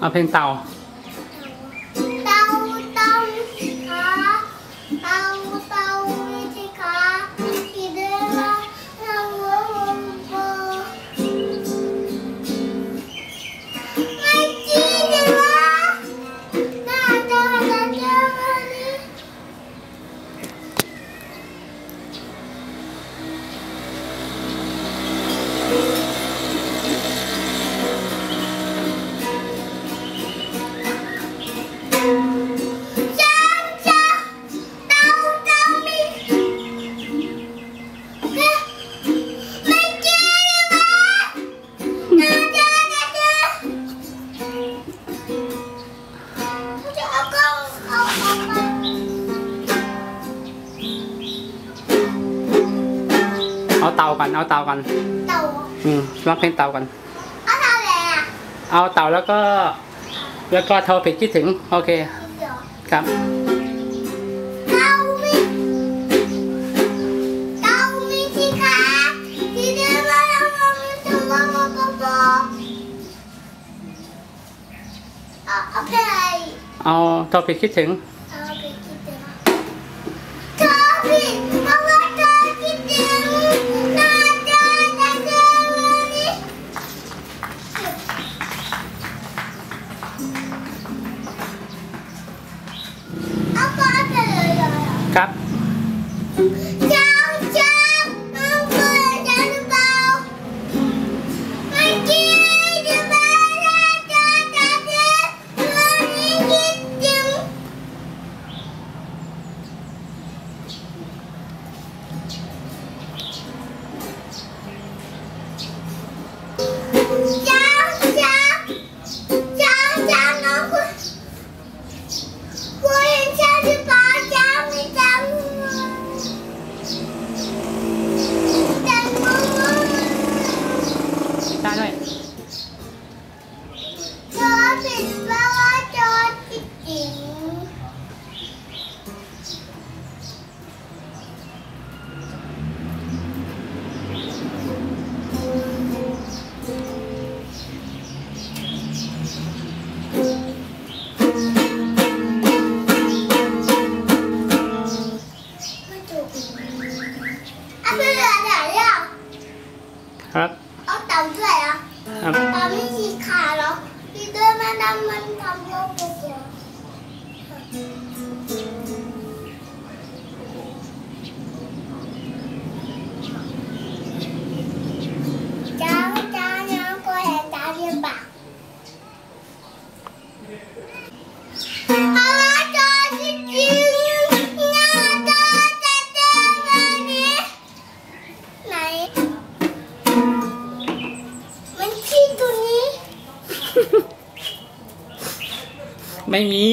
เอาเพลงเต่า เอาเต่ากัน เอาเต่ากัน เต่าอืมร้องเพลงเต่ากัน เอาเต่าอะไรอะเอาเต่าแล้วก็ แล้วก็โทรผิดคิดถึง โอเคเดี๋ยวครับเต่ามีเต่ามีที่ขาที่เดินมาแล้วมันจะว่าบอบอบอเอาเอาเพลงอะไรเอาโทรผิดคิดถึง ครับ ครับเอาเต่าด้วยอะครับตอนไม่ฉีกขาเหรอพี่เดินมาดำมันทำโลกเสียจ้ ไม่มี